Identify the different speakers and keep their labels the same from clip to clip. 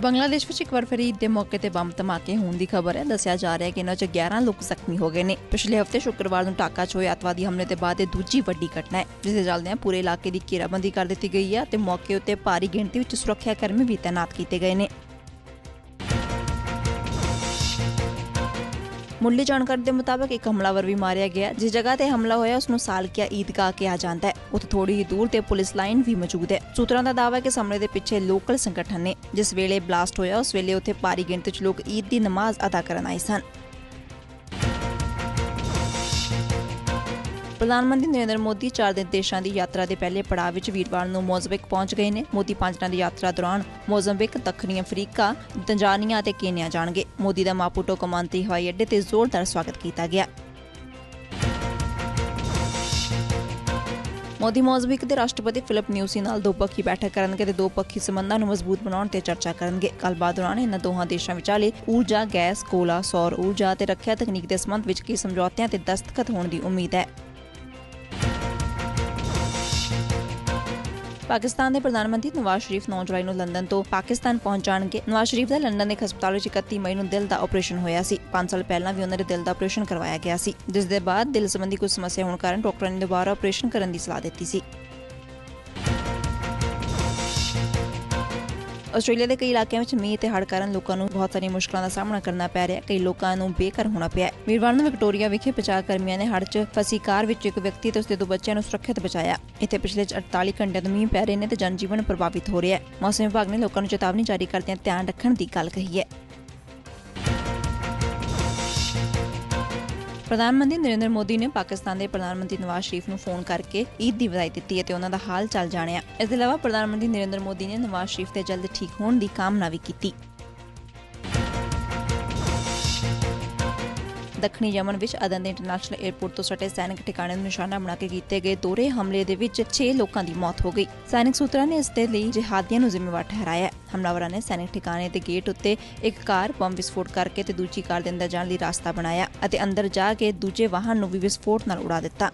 Speaker 1: ਬੰਗਲਾਦੇਸ਼ ਵਿੱਚ ਇੱਕ ਵਾਰ ਫਿਰ ਈਦ ਦੇ ਮੌਕੇ ਤੇ ਬੰਬ ਧਮਾਕੇ ਹੋਣ ਦੀ ਖਬਰ ਹੈ। ਦੱਸਿਆ ਜਾ ਰਿਹਾ ਹੈ ਕਿ ਇਹਨਾਂ 'ਚ 11 ਲੋਕ ਜ਼ਖਮੀ ਹੋ ਗਏ ਨੇ। ਪਿਛਲੇ ਹਫ਼ਤੇ ਸ਼ੁੱਕਰਵਾਰ ਨੂੰ ਢਾਕਾ 'ਚ ਹੋਏ ਅੱਤਵਾਦੀ ਹਮਲੇ ਦੇ ਬਾਅਦ ਇਹ ਦੂਜੀ ਵੱਡੀ ਘਟਨਾ ਹੈ, ਜਿਸ ਦੇ ਚੱਲਦਿਆਂ ਪੂਰੇ ਇਲਾਕੇ ਦੀ ਘੇਰਾਬੰਦੀ ਕਰ ਦਿੱਤੀ ਗਈ ਹੈ ਤੇ ਮੌਕੇ ਉੱਤੇ ਭਾਰੀ ਗਿਣਤੀ ਵਿੱਚ ਸੁਰੱਖਿਆ ਕਰਮੀ ਵੀ ਤਾਇਨਾਤ ਕੀਤੇ ਗਏ ਨੇ। ਮੁੱਢਲੀ ਜਾਣਕਾਰੀ ਦੇ ਮੁਤਾਬਕ ਇੱਕ ਹਮਲਾਵਰ ਵੀ ਮਾਰਿਆ ਗਿਆ। ਜਿਸ ਜਗ੍ਹਾ ਤੇ ਹਮਲਾ ਹੋਇਆ ਉਸ ਨੂੰ ਸਾਲਕਿਆ ਈਦਗਾਹ ਕਿਹਾ ਜਾਂਦਾ ਹੈ। ਉੱਥੇ ਥੋੜੀ ਹੀ ਦੂਰ ਤੇ ਪੁਲਿਸ ਲਾਈਨ ਵੀ ਮੌਜੂਦ ਹੈ। ਸੂਤਰਾਂ ਦਾ ਦਾਅਵਾ ਹੈ ਕਿ ਇਸ ਹਮਲੇ ਦੇ ਪਿੱਛੇ ਲੋਕਲ ਸੰਗਠਨ ਨੇ ਜਿਸ ਵੇਲੇ ਬਲਾਸਟ ਹੋਇਆ, ਉਸ ਵੇਲੇ ਉੱਥੇ ਭਾਰੀ ਗਿਣਤੀ 'ਚ ਲੋਕ ਈਦ ਦੀ ਨਮਾਜ਼ ਅਦਾ ਕਰਨ ਆਏ ਸਨ। ਪ੍ਰਧਾਨ ਮੰਤਰੀ ਨਰਿੰਦਰ ਮੋਦੀ ਚਾਰ ਦਿਨ ਦੇਸ਼ਾਂ ਦੀ ਯਾਤਰਾ ਦੇ ਪਹਿਲੇ ਪੜਾਅ ਵਿੱਚ ਵੀਰਵਾਰ ਨੂੰ ਮੋਜ਼ੰਬਿਕ ਪਹੁੰਚ ਗਏ ਨੇ। ਮੋਦੀ ਪੰਜ ਦਿਨਾਂ ਦੀ ਯਾਤਰਾ ਦੌਰਾਨ ਮੋਜ਼ੰਬਿਕ, ਦੱਖਣੀ ਅਫਰੀਕਾ, ਤੰਜਾਨੀਆ ਅਤੇ ਕੇਨੀਆ ਜਾਣਗੇ। ਮੋਦੀ ਦਾ ਮਾਪੂਟੋ ਕਮਾਂਤਰੀ ਹਵਾਈ ਅੱਡੇ ਤੇ ਜ਼ੋਰਦਾਰ ਸਵਾਗਤ ਕੀਤਾ ਗਿਆ। ਮੋਦੀ ਮੋਜ਼ਬਿਕ ਦੇ ਰਾਸ਼ਟਰਪਤੀ ਫਿਲਿਪ ਨਿਊਸੀ ਨਾਲ ਦੋਪੱਖੀ ਬੈਠਕ ਕਰਨਗੇ ਤੇ ਦੋਪੱਖੀ ਸੰਬੰਧਾਂ ਨੂੰ ਮਜ਼ਬੂਤ ਬਣਾਉਣ ਤੇ ਚਰਚਾ ਕਰਨਗੇ। ਗੱਲਬਾਤ ਦੌਰਾਨ ਇਹਨਾਂ ਦੋਹਾਂ ਦੇਸ਼ਾਂ ਵਿਚਾਲੇ ਊਰਜਾ, ਗੈਸ, ਕੋਲਾ, ਸੌਰ ਊਰਜਾ ਤੇ ਰੱਖਿਆ ਤਕਨੀਕ ਦੇ ਸੰਬੰਧ ਵਿੱਚ ਕਈ ਸਮਝੌਤਿਆਂ ਤੇ ਦਸਤਖਤ ਹੋਣ ਦੀ ਉਮੀਦ ਹੈ। ਪਾਕਿਸਤਾਨ ਦੇ ਪ੍ਰਧਾਨ ਮੰਤਰੀ ਨਵਾਜ਼ ਸ਼ਰੀਫ 9 ਜੁਲਾਈ ਨੂੰ ਲੰਡਨ ਤੋਂ ਪਾਕਿਸਤਾਨ ਪਹੁੰਚ ਜਾਣਗੇ। ਨਵਾਜ਼ ਸ਼ਰੀਫ ਦਾ ਲੰਡਨ ਦੇ ਇੱਕ ਹਸਪਤਾਲ ਵਿੱਚ 31 ਮਈ ਨੂੰ ਦਿਲ ਦਾ ਆਪਰੇਸ਼ਨ ਹੋਇਆ ਸੀ। 5 ਸਾਲ ਪਹਿਲਾਂ ਵੀ ਉਹਨਾਂ ਦੇ ਦਿਲ ਦਾ ਆਪਰੇਸ਼ਨ ਕਰਵਾਇਆ ਗਿਆ ਸੀ। ਜਿਸ ਦੇ ਬਾਅਦ ਦਿਲ ਸੰਬੰਧੀ ਕੁਝ ਸਮੱਸਿਆ ਹੋਣ ਕਾਰਨ ਡਾਕਟਰਾਂ ਨੇ ਦੁਬਾਰਾ ਆਪਰੇਸ਼ਨ ਕਰਨ ਦੀ ਸਲਾਹ ਦਿੱਤੀ ਸੀ। ਆਸਟ੍ਰੇਲੀਆ ਦੇ ਕਈ ਇਲਾਕਿਆਂ ਵਿੱਚ ਮੀਂਹ ਤੇ ਹੜ੍ਹ ਕਾਰਨ ਲੋਕਾਂ ਨੂੰ ਬਹੁਤ ਸਾਰੀਆਂ ਮੁਸ਼ਕਲਾਂ ਦਾ ਸਾਹਮਣਾ ਕਰਨਾ ਪੈ ਰਿਹਾ ਕਈ ਲੋਕਾਂ ਨੂੰ ਬੇਘਰ ਹੋਣਾ ਪਿਆ ਵੀਰਵਾਰ ਨੂੰ ਵਿਕਟੋਰੀਆ ਵਿਖੇ ਬਚਾਅ ਕਰਮੀਆਂ ਨੇ ਹੜ੍ਹ 'ਚ ਫਸੀ ਕਾਰ ਵਿੱਚ ਇੱਕ ਵਿਅਕਤੀ ਤੇ ਉਸਦੇ ਦੋ ਬੱਚਿਆਂ ਨੂੰ ਸੁਰੱਖਿਅਤ ਬਚਾਇਆ। ਇੱਥੇ ਪਿਛਲੇ 48 ਘੰਟਿਆਂ ਤੋਂ ਮੀਂਹ ਪੈ ਰਹੇ ਨੇ ਤੇ ਜਨਜੀਵਨ ਪ੍ਰਭਾਵਿਤ ਹੋ ਰਿਹਾ ਹੈ। ਮੌਸਮ ਵਿਭਾਗ ਨੇ ਲੋਕਾਂ ਨੂੰ ਚੇਤਾਵਨੀ ਜਾਰੀ ਕਰਦਿਆਂ ਧਿਆਨ ਰੱਖਣ ਦੀ ਗੱਲ ਕਹੀ ਹੈ। ਪ੍ਰਧਾਨ ਮੰਤਰੀ ਨਰਿੰਦਰ ਮੋਦੀ ਨੇ ਪਾਕਿਸਤਾਨ ਦੇ ਪ੍ਰਧਾਨ ਮੰਤਰੀ ਨਵਾਜ਼ ਸ਼ਰੀਫ ਨੂੰ ਫੋਨ ਕਰਕੇ ਈਦ ਦੀ ਵਧਾਈ ਦਿੱਤੀ ਅਤੇ ਉਹਨਾਂ ਦਾ ਹਾਲ ਚਾਲ ਜਾਣਿਆ। ਇਸ ਦੇ ਇਲਾਵਾ ਪ੍ਰਧਾਨ ਮੰਤਰੀ ਨਰਿੰਦਰ ਮੋਦੀ ਨੇ ਨਵਾਜ਼ ਸ਼ਰੀਫ ਦੇ ਜਲਦ ਠੀਕ ਹੋਣ ਦੀ ਕਾਮਨਾ ਵੀ ਕੀਤੀ। ਦੱਖਣੀ ਯਮਨ ਵਿੱਚ ਅਦਨ ਦੇ ਇੰਟਰਨੈਸ਼ਨਲ 에ਅਰਪੋਰਟ ਤੋਂ ਸਟੇ ਸੈਨਿਕ ਠਿਕਾਣੇ ਨੂੰ ਨਿਸ਼ਾਨਾ ਬਣਾ ਕੇ ਕੀਤੇ ਗਏ ਦੋਹਰੇ ਹਮਲੇ ਦੇ ਵਿੱਚ 6 ਲੋਕਾਂ ਦੀ ਮੌਤ ਹੋ ਗਈ। ਸੈਨਿਕ ਸੂਤਰਾਂ ਨੇ ਇਸ ਦੇ ਲਈ ਜਿਹਾਦੀਆਂ ਨੂੰ ਜ਼ਿੰਮੇਵਾਰ ਠਹਿਰਾਇਆ ਹਮਲਾਵਰਾਂ ਨੇ ਸੈਨਿਕ ਠਿਕਾਣੇ ਦੇ ਗੇਟ ਉੱਤੇ ਇੱਕ ਕਾਰ ਬੰਬ ਵਿਸਫੋਟ ਕਰਕੇ ਤੇ ਦੂਜੀ ਕਾਰ ਦੇ ਅੰਦਰ ਜਾਣ ਲਈ ਰਾਸਤਾ ਬਣਾਇਆ ਅਤੇ ਅੰਦਰ ਜਾ ਕੇ ਦੂਜੇ ਵਾਹਨ ਨੂੰ ਵੀ ਵਿਸਫੋਟ ਨਾਲ ਉਡਾ ਦਿੱਤਾ।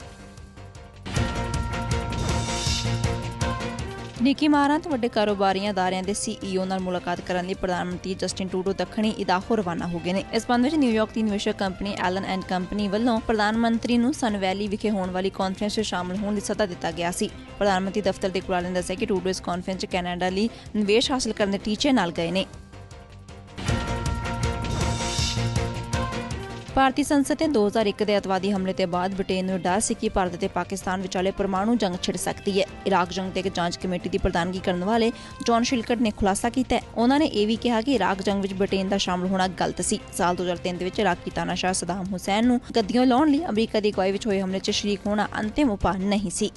Speaker 1: ਨਿੱਕੀ ਮਾਰਾਂ ਵੱਡੇ ਕਾਰੋਬਾਰੀਆਂ ਅਦਾਰਿਆਂ ਦੇ ਸੀਈਓ ਨਾਲ ਮੁਲਾਕਾਤ ਕਰਨ ਲਈ ਪ੍ਰਧਾਨ ਮੰਤਰੀ ਜਸਟਿਨ ਟੂਡੋ ਦੱਖਣੀ ਇਦਾਹੋ ਰਵਾਨਾ ਹੋ ਗਏ ਨੇ। ਇਸ ਸੰਬੰਧ ਵਿੱਚ ਨਿਊਯਾਰਕ ਦੀ ਨਿਵੇਸ਼ਕ ਕੰਪਨੀ ਐਲਨ ਐਂਡ ਕੰਪਨੀ ਵੱਲੋਂ ਪ੍ਰਧਾਨ ਮੰਤਰੀ ਨੂੰ ਸਨ ਵੈਲੀ ਵਿਖੇ ਹੋਣ ਵਾਲੀ ਕਾਨਫਰੰਸ ਚ ਸ਼ਾਮਲ ਹੋਣ ਦੀ ਸੱਦਾ ਦਿੱਤਾ ਗਿਆ ਸੀ। ਪ੍ਰਧਾਨ ਮੰਤਰੀ ਦਫ਼ਤਰ ਦੇ ਕੁਲਾਲੇ ਨੇ ਦੱਸਿਆ ਕਿ ਟੂਡੋ ਇਸ ਕਾਨਫਰੰਸ 'ਚ ਕੈਨੇਡਾ ਲਈ ਨਿਵੇਸ਼ ਹਾਸਲ ਕਰਨ ਦੇ ਟੀਚੇ ਨਾਲ ਗਏ ਨੇ। ਭਾਰਤੀ ਸੰਸਦ ਨੇ 2001 ਦੇ ਅਤਵਾਦੀ ਹਮਲੇ ਤੋਂ ਬਾਅਦ ਬ੍ਰਿਟੇਨ ਨੂੰ ਡਰ ਸੀ ਕਿ ਭਾਰਤ ਤੇ ਪਾਕਿਸਤਾਨ ਵਿਚਾਲੇ ਪਰਮਾਣੂ ਜੰਗ ਛਿੜ ਸਕਦੀ ਹੈ। ਇਰਾਕ ਜੰਗ ਤੇ ਇੱਕ ਜਾਂਚ ਕਮੇਟੀ ਦੀ ਪ੍ਰਧਾਨਗੀ ਕਰਨ ਵਾਲੇ ਜੌਨ ਸ਼ਿਲਕਟ ਨੇ ਖੁਲਾਸਾ ਕੀਤਾ ਉਹਨਾਂ ਨੇ ਇਹ ਵੀ ਕਿਹਾ ਕਿ ਇਰਾਕ ਜੰਗ ਵਿੱਚ ਬ੍ਰਿਟੇਨ ਦਾ ਸ਼ਾਮਲ ਹੋਣਾ ਗਲਤ ਸੀ। ਸਾਲ 2003 ਦੇ ਵਿੱਚ ਇਰਾਕੀ ਤਾਨਾਸ਼ਾਹ ਸਦਾਮ ਹੁਸੈਨ ਨੂੰ ਗੱਦੀਆਂ ਲਾਉਣ ਲਈ ਅਮਰੀਕਾ ਦੀ ਅਗਵਾਈ ਵਿੱਚ ਹੋਏ ਹਮਲੇ 'ਚ ਸ਼ਰੀਕ ਹੋਣਾ ਅੰਤਿਮ ਉਪਾਅ ਨਹੀਂ ਸੀ।